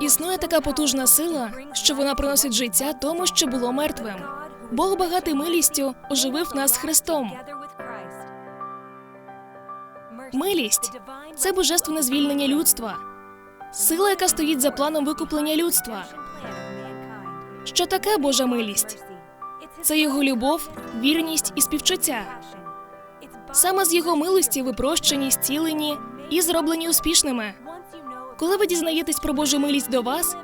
Існує така потужна сила, що вона приносить життя тому, що було мертвим. Бог багатий милістю оживив нас Христом. Милість це божественне звільнення людства, сила, яка стоїть за планом викуплення людства. Що таке Божа милість? Це його любов, вірність і співчуття. Саме з його милості ви прощені, зцілені і зроблені успішними. Коли ви дізнаєтесь про Божу милість до вас,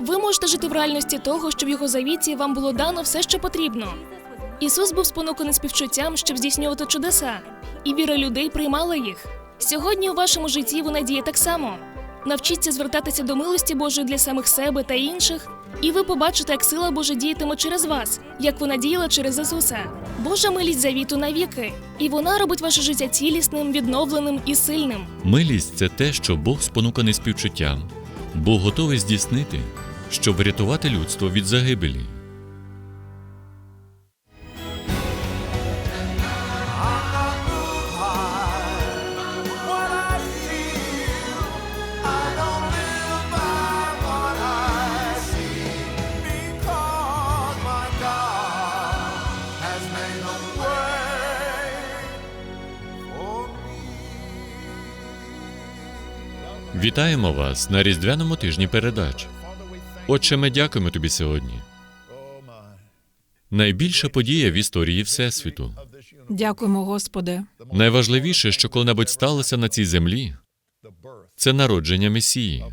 ви можете жити в реальності того, що в його завіті вам було дано все, що потрібно. Ісус був спонуканий співчуттям, щоб здійснювати чудеса, і віра людей приймала їх. Сьогодні у вашому житті вона діє так само. Навчіться звертатися до милості Божої для самих себе та інших, і ви побачите, як сила Божа діятиме через вас, як вона діяла через Ісуса. Божа милість завіту навіки, і вона робить ваше життя цілісним, відновленим і сильним. Милість це те, що Бог спонуканий співчуттям, Бог готовий здійснити, щоб врятувати людство від загибелі. Вітаємо вас на різдвяному тижні передач. Отче, ми дякуємо тобі сьогодні. Найбільша подія в історії Всесвіту. Дякуємо, Господи. Найважливіше, що коли-небудь сталося на цій землі, це народження Месії,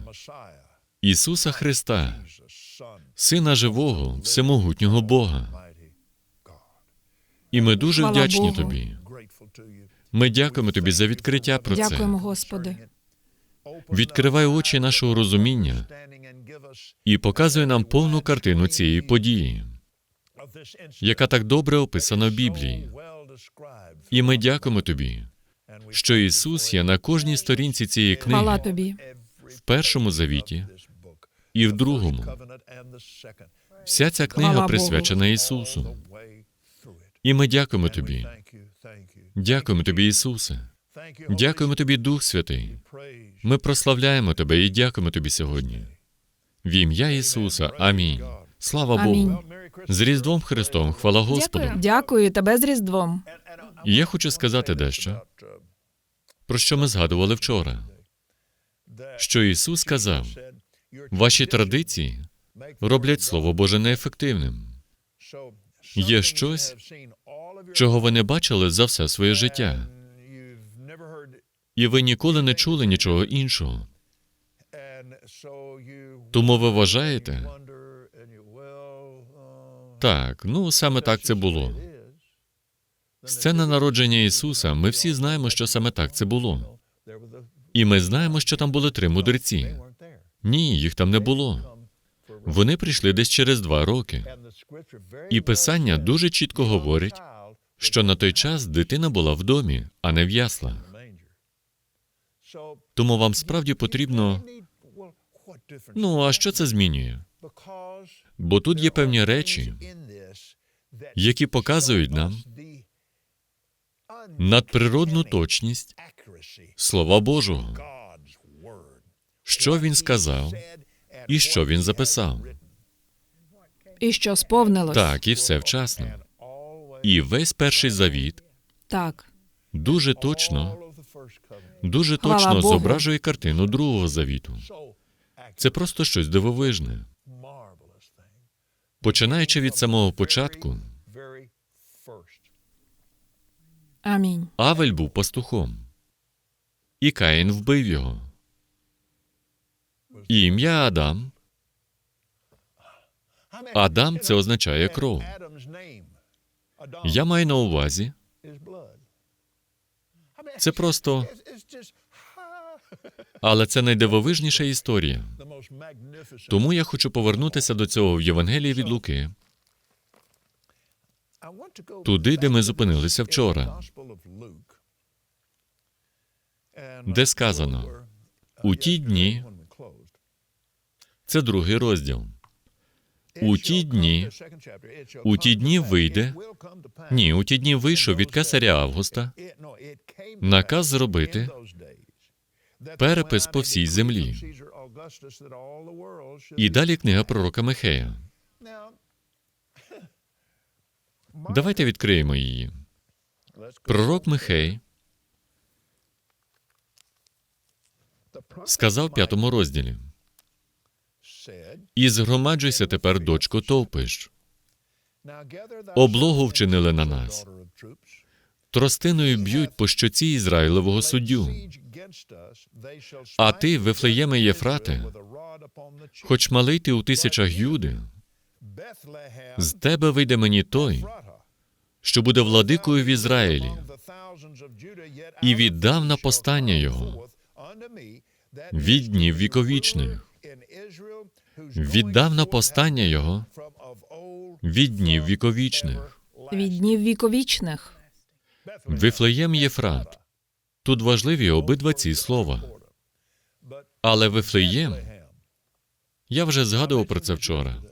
Ісуса Христа, Сина живого, всемогутнього Бога. І ми дуже Хвала вдячні Богу. тобі. Ми дякуємо тобі за відкриття про це. Дякуємо, Господи. Відкривай очі нашого розуміння і показує нам повну картину цієї події, яка так добре описана в Біблії. І ми дякуємо тобі, що Ісус є на кожній сторінці цієї книги, тобі. в першому завіті і в другому. Вся ця Хвала книга Богу. присвячена Ісусу. І ми дякуємо тобі. Дякуємо тобі, Ісусе. Дякуємо тобі, Дух Святий. Ми прославляємо тебе і дякуємо тобі сьогодні. В ім'я Ісуса. Амінь. Слава Амінь. Богу. З Різдвом Христом, хвала Господу. Дякую. Дякую тебе з Різдвом. І я хочу сказати дещо, про що ми згадували вчора. Що Ісус сказав, ваші традиції роблять Слово Боже неефективним. Є щось, чого ви не бачили за все своє життя, і ви ніколи не чули нічого іншого. Тому ви вважаєте, так, ну саме так це було. Сцена народження Ісуса. Ми всі знаємо, що саме так це було. І ми знаємо, що там були три мудреці. Ні, їх там не було. Вони прийшли десь через два роки. І писання дуже чітко говорить, що на той час дитина була в домі, а не в яслах. Тому вам справді потрібно. Ну а що це змінює? Бо тут є певні речі, які показують нам надприродну точність Слова Божого, що він сказав і що він записав. І що сповнилось? Так, і все вчасно. І весь перший завіт Так. дуже точно, дуже точно зображує картину другого завіту. Це просто щось дивовижне. Починаючи від самого початку, Амінь. Авель був пастухом, і Каїн вбив його. І ім'я Адам. Адам це означає кров. Я маю на увазі, це просто, але це найдивовижніша історія. Тому я хочу повернутися до цього в Євангелії від Луки, туди, де ми зупинилися вчора, де сказано, у ті дні, це другий розділ. у ті дні, У ті дні вийде, ні, у ті дні вийшов від кесаря Августа наказ зробити перепис по всій землі. І далі книга пророка Михея. Давайте відкриємо її. Пророк Михей сказав п'ятому розділі: І згромаджуйся тепер, дочко, товпиш. Облогу вчинили на нас. Тростиною б'ють по щоці Ізраїлевого суддю. А ти, Вифлеєме Єфрате, хоч малий ти у тисячах Юди, з тебе вийде мені той, що буде владикою в Ізраїлі, і віддав на постання його від днів віковічних. Віддав на постання його від днів віковічних. Від днів віковічних. Вифлеєм Єфрат. Тут важливі обидва ці слова. Але Вифлеєм, я вже згадував про це вчора.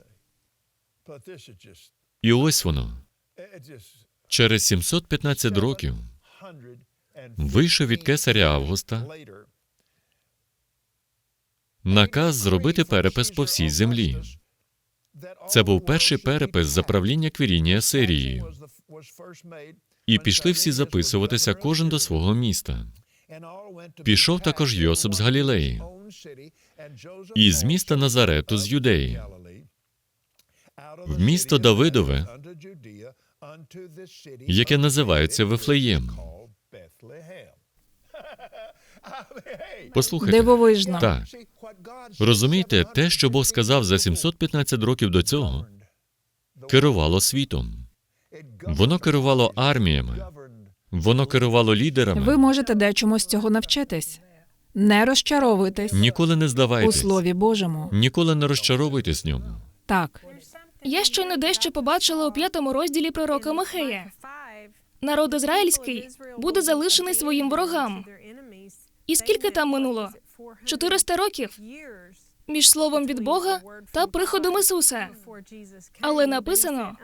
І ось воно. Через 715 років вийшов від кесаря Августа наказ зробити перепис по всій землі. Це був перший перепис за правління Квірінія Сирією. І пішли всі записуватися кожен до свого міста. Пішов також Йосип з Галілеї, І з міста Назарету з Юдеї, в місто Давидове, яке називається Вифлеєм. Послухайте, Дивовижно. так, розумієте, те, що Бог сказав за 715 років до цього, керувало світом. Воно керувало арміями, воно керувало лідерами. Ви можете дечому з цього навчитись. Не розчаровуйтесь Ніколи не у Слові Божому. ніколи не розчаровуйтесь в ньому. Так, Я щойно дещо побачила у п'ятому розділі пророка Михея. Народ ізраїльський буде залишений своїм ворогам. І скільки там минуло? 400 років між словом від Бога та приходом Ісуса. Але написано,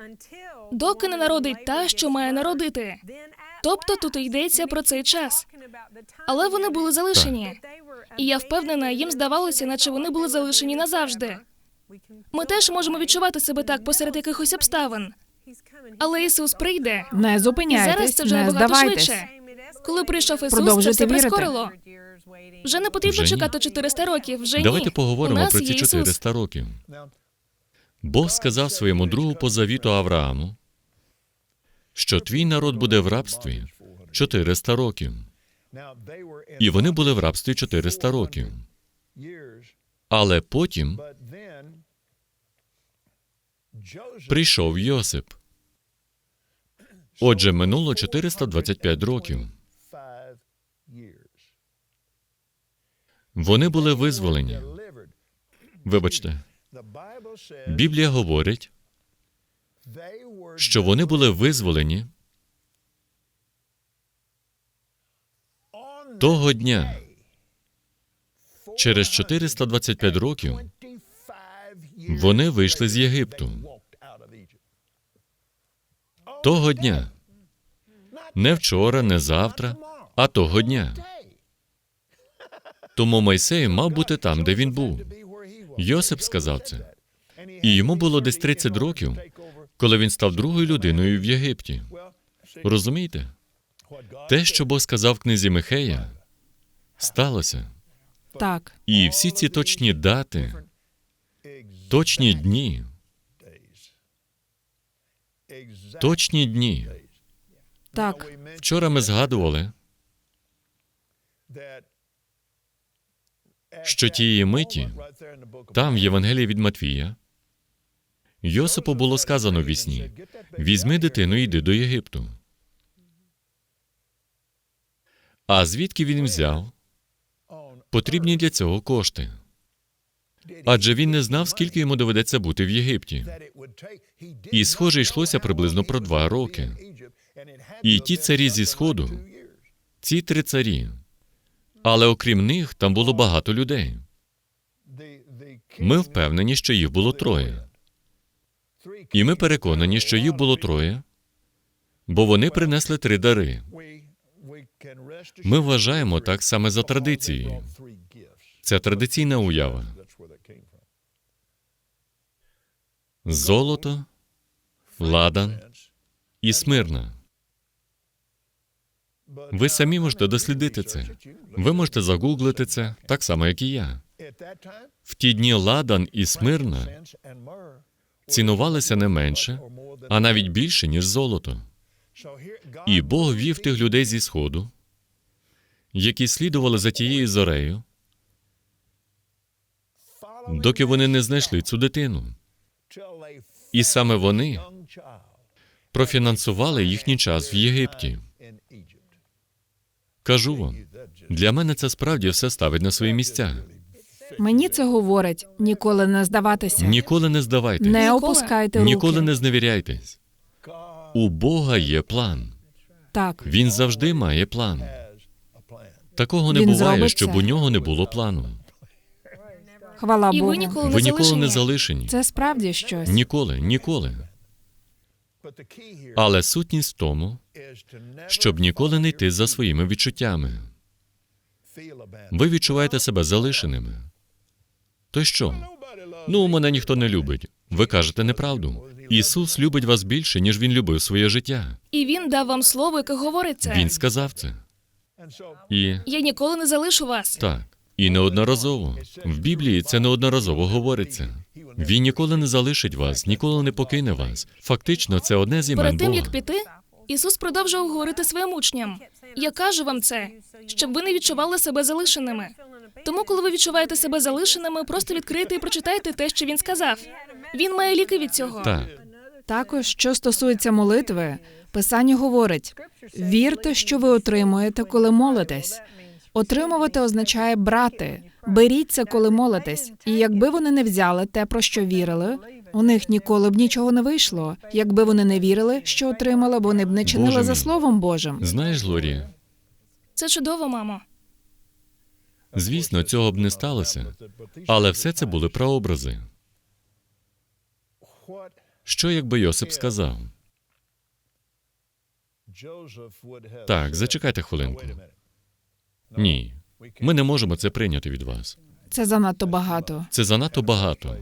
доки не народить та, що має народити. Тобто тут йдеться про цей час. Але вони були залишені. І я впевнена, їм здавалося, наче вони були залишені назавжди. Ми теж можемо відчувати себе так посеред якихось обставин. Але Ісус прийде. не І зараз це вже не набагато здавайтесь. швидше. Коли прийшов Ісус, це Продовжуйте все вірити. прискорило. Вже не потрібно Вже ні. чекати 400 років. Вже ні. Давайте У поговоримо нас про є ці Ісус. 400 років. Бог сказав своєму другу по завіту Аврааму, що твій народ буде в рабстві 400 років. І вони були в рабстві 400 років. Але потім прийшов Йосип. Отже, минуло 425 років. Вони були визволені. Вибачте, Біблія говорить, що вони були визволені того дня. Через 425 років вони вийшли з Єгипту. Того дня. Не вчора, не завтра, а того дня. Тому Мойсей мав бути там, де він був. Йосип сказав це. І йому було десь 30 років, коли він став другою людиною в Єгипті. Розумієте? Те, що Бог сказав в книзі Михея, сталося. Так, І всі ці точні дати, точні дні, точні дні. так, Вчора ми згадували, що тієї миті, там, в Євангелії від Матвія, Йосипу було сказано в вісні: візьми дитину і йди до Єгипту. А звідки він взяв? Потрібні для цього кошти. Адже він не знав, скільки йому доведеться бути в Єгипті. І схоже йшлося приблизно про два роки. І ті царі зі сходу, Ці три царі. Але окрім них, там було багато людей. Ми впевнені, що їх було троє. І ми переконані, що їх було троє, бо вони принесли три дари. Ми вважаємо так саме за традицією. Це традиційна уява. Золото, ладан і смирна. Ви самі можете дослідити це. Ви можете загуглити це так само, як і я. В ті дні ладан і смирна цінувалися не менше, а навіть більше, ніж золото. І Бог вів тих людей зі сходу, які слідували за тією зорею, доки вони не знайшли цю дитину. І саме вони профінансували їхній час в Єгипті. Кажу вам, для мене це справді все ставить на свої місця. Мені це говорить ніколи не здаватися. Ніколи не здавайтесь, Не опускайте руки. ніколи не зневіряйтесь. У Бога є план. Так, Він завжди має план. Такого не Він буває, зробить щоб це. у нього не було плану. хвала І Богу. ви ніколи не Ви ніколи залишені. не залишені. Це справді щось. Ніколи, ніколи. Але сутність в тому, щоб ніколи не йти за своїми відчуттями. Ви відчуваєте себе залишеними. То що? Ну, мене ніхто не любить. Ви кажете неправду. Ісус любить вас більше, ніж він любив своє життя. І він дав вам слово, яке говорить це. Він сказав це. І Я ніколи не залишу вас. так, і неодноразово. В Біблії це неодноразово говориться. Він ніколи не залишить вас, ніколи не покине вас. Фактично, це одне з імен Перед тим Бога. як піти, Ісус продовжував говорити своїм учням. Я кажу вам це, щоб ви не відчували себе залишеними. Тому, коли ви відчуваєте себе залишеними, просто відкрийте і прочитайте те, що він сказав. Він має ліки від цього. Так, Також, що стосується молитви, Писання говорить: вірте, що ви отримуєте, коли молитесь. Отримувати означає брати. Беріть це, коли молитесь. І якби вони не взяли те, про що вірили, у них ніколи б нічого не вийшло. Якби вони не вірили, що отримали, вони б не чинили Боже за мій. Словом Божим. знаєш, Глорія, Це чудово, мамо. звісно, цього б не сталося, але все це були прообрази. Що якби Йосип сказав? Так, зачекайте хвилинку. Ні, ми не можемо це прийняти від вас. Це занадто багато. Це занадто багато.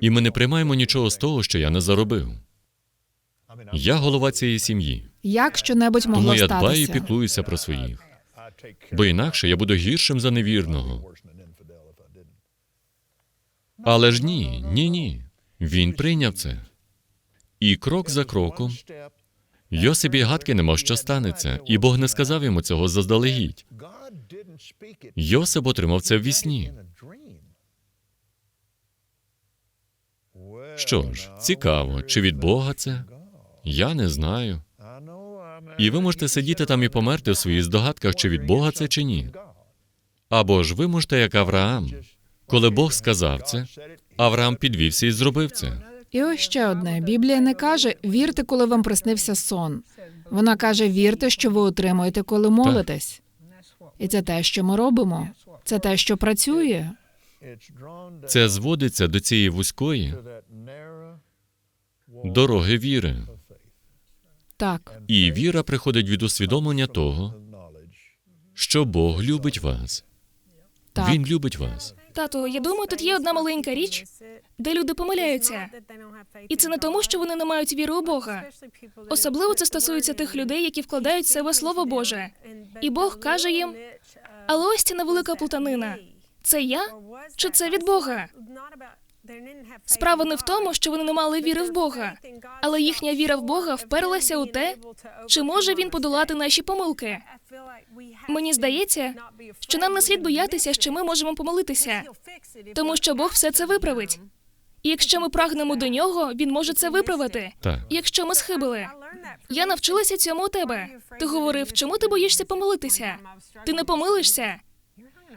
І ми не приймаємо нічого з того, що я не заробив. Я голова цієї сім'ї, Як щонебудь тому могло я дбаю і піклуюся про своїх. Бо інакше я буду гіршим за невірного. Але ж ні, ні, ні. Він прийняв це. І крок за кроком Йосип і гадки не мав, що станеться, і Бог не сказав йому цього заздалегідь. Йосип отримав це в вісні. Що ж, цікаво, чи від Бога це? Я не знаю. І ви можете сидіти там і померти в своїх здогадках, чи від Бога це чи ні. Або ж ви можете, як Авраам. Коли Бог сказав це, Авраам підвівся і зробив це. І ось ще одне: Біблія не каже вірте, коли вам приснився сон. Вона каже: вірте, що ви отримуєте, коли молитесь. І це те, що ми робимо. Це те, що працює. Це зводиться до цієї вузької дороги віри. Так, І віра приходить від усвідомлення того, що Бог любить вас. так. Він любить вас. Тато, я думаю, тут є одна маленька річ, де люди помиляються. І це не тому, що вони не мають віри у Бога. Особливо це стосується тих людей, які вкладають в себе Слово Боже. І Бог каже їм: але ось ця невелика плутанина. Це я чи це від Бога? Справа не в тому, що вони не мали віри в Бога, але їхня віра в Бога вперлася у те, чи може він подолати наші помилки. Мені здається, що нам не слід боятися, що ми можемо помилитися, тому що Бог все це виправить. І якщо ми прагнемо до нього, він може це виправити. Так. Якщо ми схибили, я навчилася цьому у тебе. Ти говорив, чому ти боїшся помилитися? Ти не помилишся.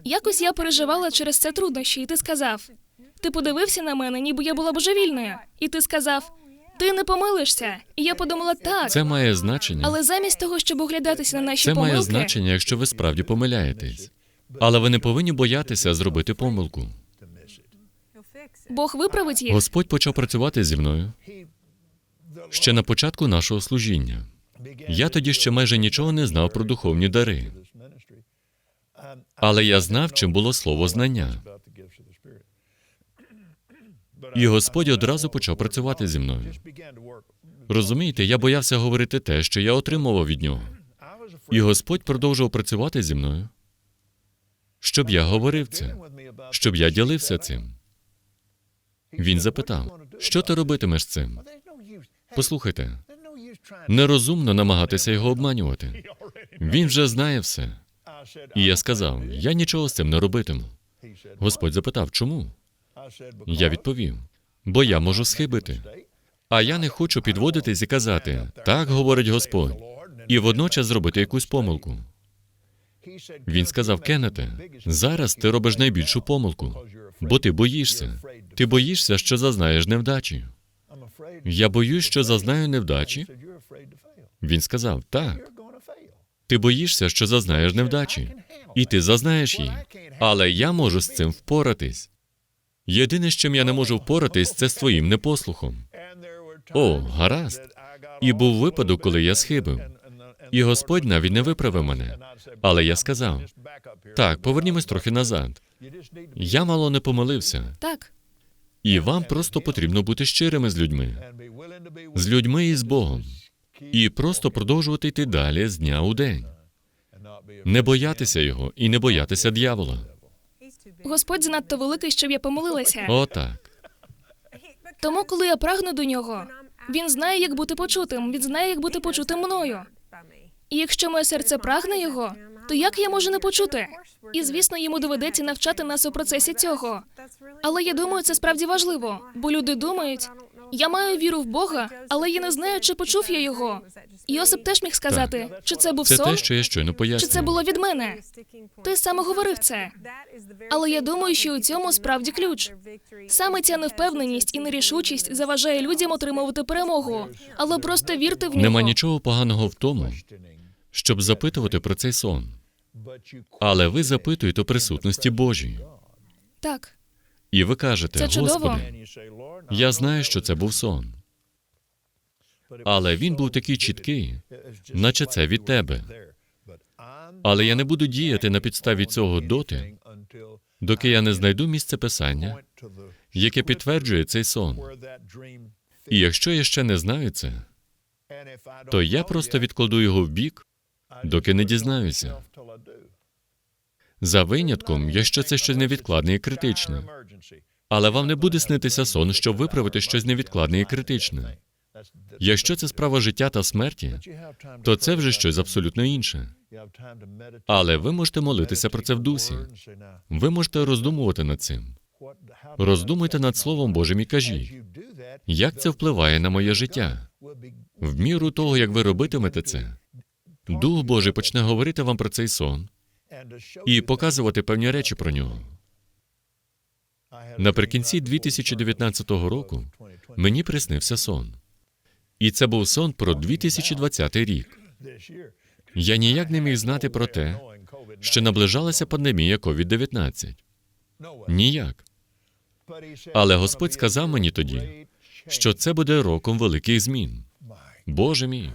Якось я переживала через це труднощі, і ти сказав: ти подивився на мене, ніби я була божевільною. І ти сказав: Ти не помилишся. І я подумала, так. Це має значення. Але замість того, щоб оглядатися на наші Це помилки, має значення, якщо ви справді помиляєтесь. Але ви не повинні боятися зробити помилку. Бог виправить їх. Господь почав працювати зі мною ще на початку нашого служіння. Я тоді ще майже нічого не знав про духовні дари. Але я знав, чим було слово знання. І Господь одразу почав працювати зі мною. Розумієте, я боявся говорити те, що я отримував від нього. І Господь продовжував працювати зі мною, щоб я говорив це, щоб я ділився цим. Він запитав, що ти робитимеш з цим? Послухайте, нерозумно намагатися його обманювати. Він вже знає все. І я сказав: я нічого з цим не робитиму. Господь запитав, чому? Я відповів: бо я можу схибити. А я не хочу підводитись і казати, так говорить Господь, і водночас зробити якусь помилку. Він сказав: Кеннете, зараз ти робиш найбільшу помилку, бо ти боїшся. Ти боїшся, що зазнаєш невдачі. Я боюсь, що зазнаю невдачі. Він сказав: так. Ти боїшся, що зазнаєш невдачі, і ти зазнаєш її. Але я можу з цим впоратись. Єдине, з чим я не можу впоратись, це з твоїм непослухом. О, гаразд. І був випадок, коли я схибив. І Господь навіть не виправив мене. Але я сказав: так, повернімось трохи назад. Я мало не помилився, Так, і вам просто потрібно бути щирими з людьми, з людьми і з Богом, і просто продовжувати йти далі з дня у день, не боятися його і не боятися дьявола. Господь занадто великий, щоб я помолилася. Отак. Тому, коли я прагну до нього, він знає, як бути почутим. Він знає, як бути почутим мною. І якщо моє серце прагне його, то як я можу не почути? І звісно, йому доведеться навчати нас у процесі цього. Але я думаю, це справді важливо, бо люди думають, я маю віру в Бога, але я не знаю, чи почув я його. Йосип теж міг сказати, чи це був Це сон, те, що я щойно чи це було від мене. Ти саме говорив це. Але я думаю, що у цьому справді ключ. Саме ця невпевненість і нерішучість заважає людям отримувати перемогу. Але просто вірте в нього. Нема нічого поганого в тому, щоб запитувати про цей сон. Але ви запитуєте у присутності Божій. Так, І ви кажете, Це. Господи, я знаю, що це був сон. Але він був такий чіткий, наче це від тебе. Але я не буду діяти на підставі цього доти, доки я не знайду місце писання, яке підтверджує цей сон. І якщо я ще не знаю це, то я просто відкладу його в бік, доки не дізнаюся. За винятком, якщо це щось невідкладне і критичне. Але вам не буде снитися сон, щоб виправити щось невідкладне і критичне. Якщо це справа життя та смерті, то це вже щось абсолютно інше. Але ви можете молитися про це в дусі. Ви можете роздумувати над цим. Роздумуйте над Словом Божим і кажіть, як це впливає на моє життя. В міру того, як ви робитимете це, Дух Божий почне говорити вам про цей сон і показувати певні речі про нього. Наприкінці 2019 року мені приснився сон. І це був сон про 2020 рік. Я ніяк не міг знати про те, що наближалася пандемія COVID-19. Ніяк. Але Господь сказав мені тоді, що це буде роком великих змін. Боже мій.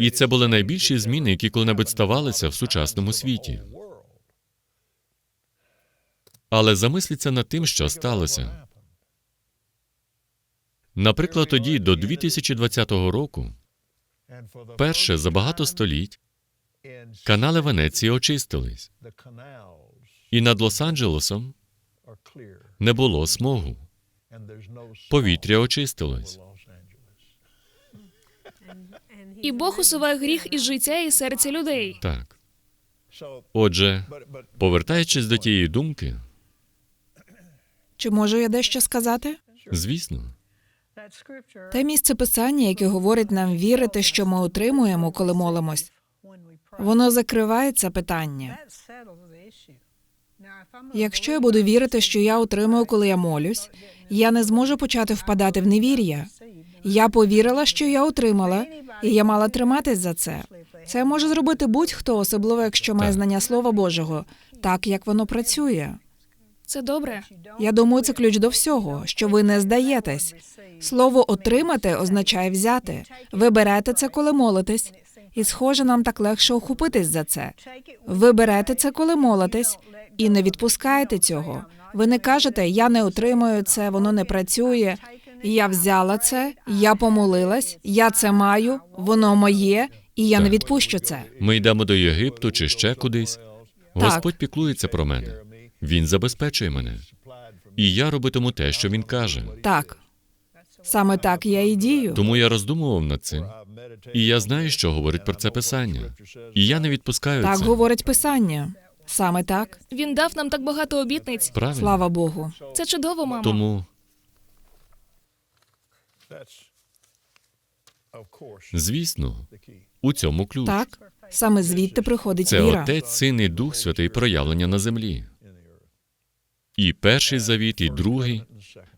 І це були найбільші зміни, які коли-небудь ставалися в сучасному світі. Але замисліться над тим, що сталося. Наприклад, тоді, до 2020 року, перше за багато століть, канали Венеції очистились, і над Лос-Анджелесом не було смогу. Повітря очистилось. і Бог усуває гріх із життя і серця людей. Так. Отже, повертаючись до тієї думки, Чи можу я дещо сказати? звісно, Те місце писання, яке говорить нам вірити, що ми отримуємо, коли молимось, воно закриває це питання. Якщо я буду вірити, що я отримую, коли я молюсь, я не зможу почати впадати в невір'я. Я повірила, що я отримала, і я мала триматись за це. Це може зробити будь-хто, особливо якщо має знання Слова Божого, так як воно працює. Це добре. Я думаю, це ключ до всього, що ви не здаєтесь. Слово отримати означає взяти. Ви берете це, коли молитесь, І схоже, нам так легше охопитись за це. Ви берете це, коли молитесь, і не відпускаєте цього. Ви не кажете, я не отримую це, воно не працює. Я взяла це, я помолилась, я це маю, воно моє, і я не відпущу це. Ми йдемо до Єгипту чи ще кудись. Господь піклується про мене. Він забезпечує мене. І я робитиму те, що він каже. Так. Саме так я і дію. Тому я роздумував над цим. І я знаю, що говорить про це писання. І я не відпускаю Так це. говорить писання. Саме так. Він дав нам так багато обітниць. Правильно? Слава Богу. Це чудово, мамо. Тому, звісно, у цьому ключ. Так, саме звідти приходить Це віра. Отець, Син і Дух Святий проявлення на землі. І перший завіт, і другий.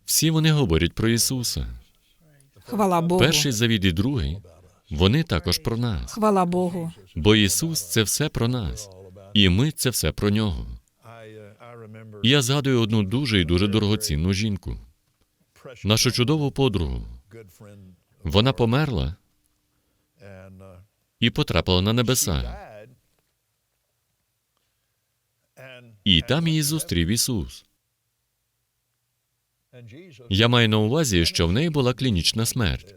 Всі вони говорять про Ісуса. Хвала Богу. Перший завіт і другий. Вони також про нас. Хвала Богу. Бо Ісус це все про нас. І ми це все про нього. Я згадую одну дуже і дуже дорогоцінну жінку, нашу чудову подругу. Вона померла і потрапила на небеса. І там її зустрів Ісус. Я маю на увазі, що в неї була клінічна смерть.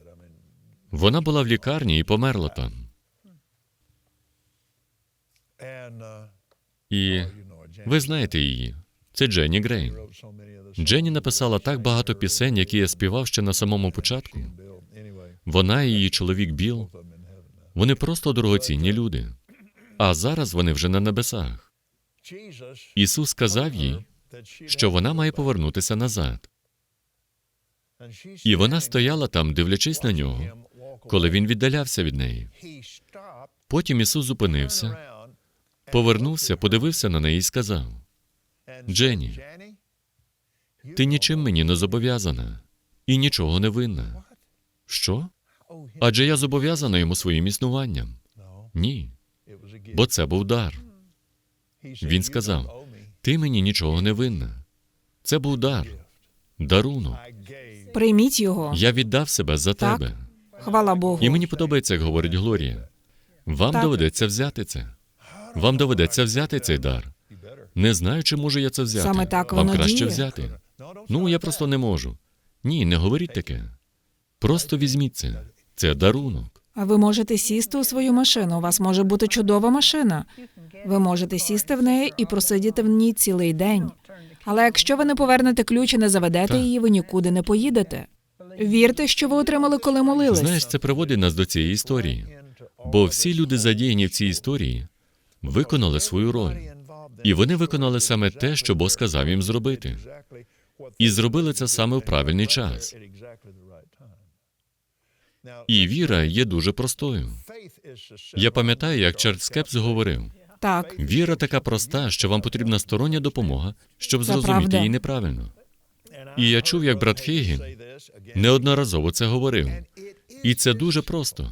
Вона була в лікарні і померла там. І ви знаєте її. Це Дженні Грейн. Дженні написала так багато пісень, які я співав ще на самому початку. Вона і її чоловік Біл. Вони просто дорогоцінні люди. А зараз вони вже на небесах. Ісус сказав їй, що вона має повернутися назад. І вона стояла там, дивлячись на нього, коли він віддалявся від неї. Потім Ісус зупинився, повернувся, подивився на неї і сказав: Дженні, ти нічим мені не зобов'язана і нічого не винна. Що? Адже я зобов'язана йому своїм існуванням. Ні, бо це був дар. Він сказав: Ти мені нічого не винна. Це був дар, дарунок. Прийміть його. Я віддав себе за Так. тебе. Хвала Богу. І мені подобається, як говорить Глорія. Вам Так. доведеться взяти це. Вам доведеться взяти цей дар. Не знаю, чи можу я це взяти. Саме так Вам воно краще діє. взяти. Ну, я просто не можу. Ні, не говоріть таке. Просто візьміть це. Це дарунок. А ви можете сісти у свою машину. У вас може бути чудова машина. Ви можете сісти в неї і просидіти в ній цілий день. Але якщо ви не повернете ключ і не заведете її, ви нікуди не поїдете. Вірте, що ви отримали, коли молились. Знаєш, це приводить нас до цієї історії. Бо всі люди, задіяні в цій історії, виконали свою роль. І вони виконали саме те, що Бог сказав їм зробити. І зробили це саме в правильний час. І віра є дуже простою. Я пам'ятаю, як Чарльз Кепс говорив: Так, віра така проста, що вам потрібна стороння допомога, щоб Це зрозуміти правда. її неправильно. І я чув, як брат Хейгін неодноразово це говорив. І це дуже просто.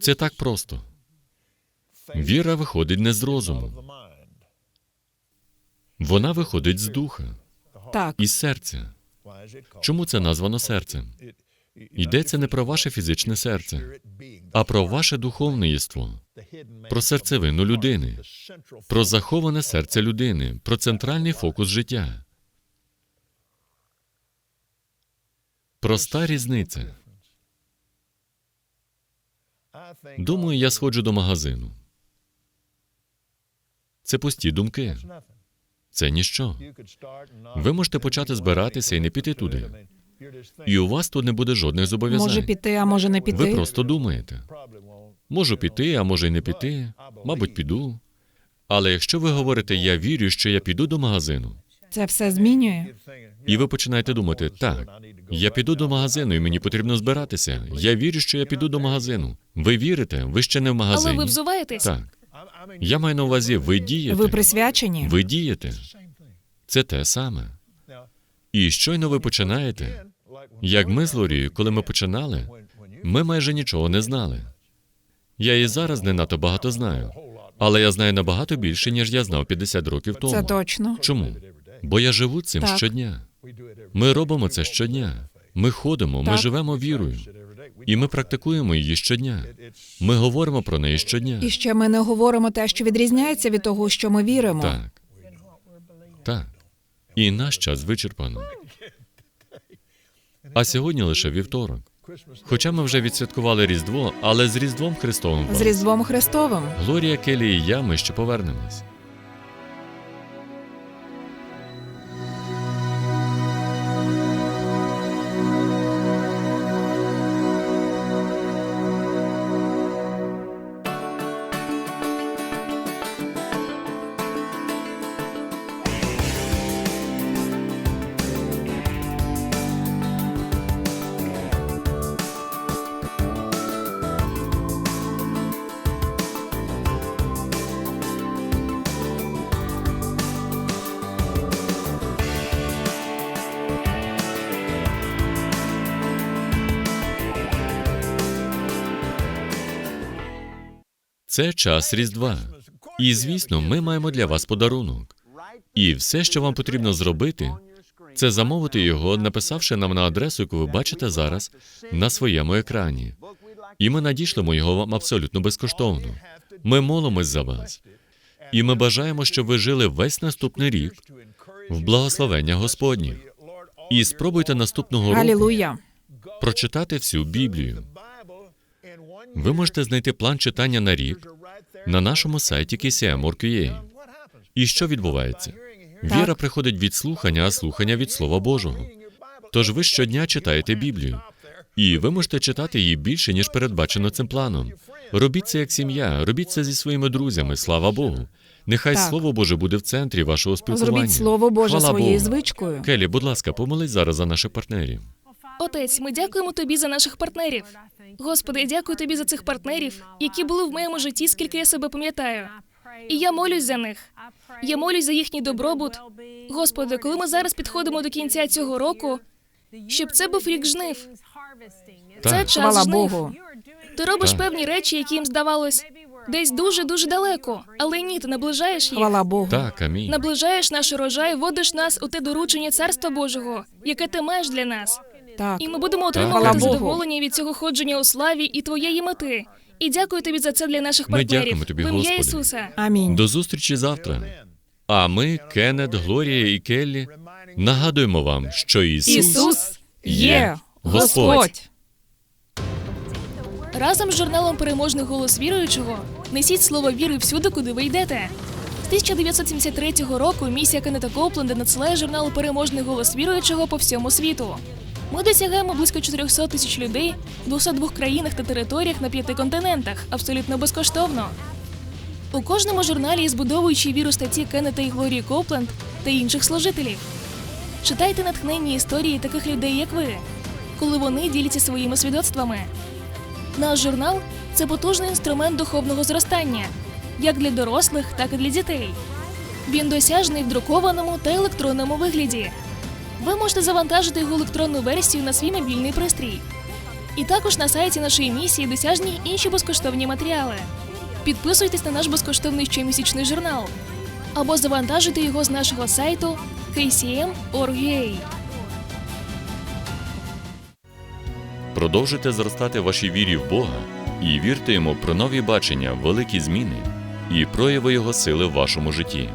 Це так просто. Віра виходить не з розуму, вона виходить з духа, так. із серця. Чому це названо серцем? Йдеться не про ваше фізичне серце, а про ваше духовне єство, про серцевину людини, про заховане серце людини, про центральний фокус життя. Проста різниця. Думаю, я сходжу до магазину. Це пусті думки. Це ніщо. Ви можете почати збиратися і не піти туди. І у вас тут не буде жодних зобов'язань. Може піти, а може не піти. Ви просто думаєте. Можу піти, а може й не піти. Мабуть, піду. Але якщо ви говорите, я вірю, що я піду до магазину, Це все змінює. і ви починаєте думати, так, я піду до магазину, і мені потрібно збиратися. Я вірю, що я піду до магазину. Ви вірите? Ви ще не в Але ви взуваєтесь. Так. Я маю на увазі, ви дієте. Ви присвячені. Ви дієте. Це те саме. І щойно ви починаєте, як ми з Лорією, коли ми починали, ми майже нічого не знали. Я і зараз не надто багато знаю, але я знаю набагато більше, ніж я знав 50 років тому. Це точно. Чому? Бо я живу цим Так. щодня. Ми робимо це щодня. Ми ходимо, ми живемо вірою. І ми практикуємо її щодня. Ми говоримо про неї щодня. І ще ми не говоримо те, що відрізняється від того, що ми віримо. Так. Так. І наш час вичерпано. А сьогодні лише вівторок. Хоча ми вже відсвяткували Різдво, але з Різдвом Христовим. З Різдвом Христовим. Глорія Келі і я, ми ще повернемось. Це час Різдва. І звісно, ми маємо для вас подарунок. І все, що вам потрібно зробити, це замовити його, написавши нам на адресу, яку ви бачите зараз на своєму екрані. І ми надішлемо його вам абсолютно безкоштовно. Ми молимось за вас. І ми бажаємо, щоб ви жили весь наступний рік в благословення Господнє. І спробуйте наступного року Алілуя. прочитати всю Біблію. Ви можете знайти план читання на рік на нашому сайті KCM.org.ua. І що відбувається? Віра приходить від слухання, а слухання від Слова Божого. Тож ви щодня читаєте Біблію, і ви можете читати її більше, ніж передбачено цим планом. Робіть це як сім'я, робіть це зі своїми друзями, слава Богу. Нехай Так. Слово Боже буде в центрі вашого спілкування. Зробіть Слово Боже Хвала своєю Богу. звичкою. Келі, будь ласка, помолись зараз за наших партнерів. Отець, ми дякуємо тобі за наших партнерів. Господи, я дякую тобі за цих партнерів, які були в моєму житті, скільки я себе пам'ятаю. І я молюсь за них. Я молюсь за їхній добробут. Господи, коли ми зараз підходимо до кінця цього року, щоб це був рік жнив. Це Так. час Хвала жнив. Богу. Ти робиш Так. певні речі, які їм здавалось десь дуже дуже далеко. Але ні, ти наближаєш їх. Хвала Богу. Так, амінь. Наближаєш наш урожай, водиш нас у те доручення царства Божого, яке ти маєш для нас. Так. І ми будемо отримувати Богу. задоволення від цього ходження у славі і твоєї мети. І дякую тобі за це для наших Ми партнерів. дякуємо тобі, в ім'я Господи. Ісуса. Амінь. До зустрічі завтра. А ми, Кеннет, Глорія і Келлі, нагадуємо вам, що Ісус, Ісус є Господь. Господь. Разом з журналом Переможний голос віруючого несіть слово віри всюди, куди ви йдете. З 1973 року місія Кеннета Копленда надсилає журнал Переможний голос віруючого по всьому світу. Ми досягаємо близько 400 тисяч людей в 202 країнах та територіях на п'яти континентах абсолютно безкоштовно. У кожному журналі є збудовуючі віру статті Кеннета і Глорії Копленд та інших служителів. Читайте натхненні історії таких людей, як ви, коли вони діляться своїми свідоцтвами. Наш журнал це потужний інструмент духовного зростання, як для дорослих, так і для дітей. Він досяжний в друкованому та електронному вигляді. Ви можете завантажити його електронну версію на свій мобільний пристрій. І також на сайті нашої місії досяжні інші безкоштовні матеріали. Підписуйтесь на наш безкоштовний щомісячний журнал або завантажуйте його з нашого сайту kcm.org.ua. Продовжуйте зростати вашій вірі в Бога і вірте йому про нові бачення, великі зміни і прояви Його сили в вашому житті.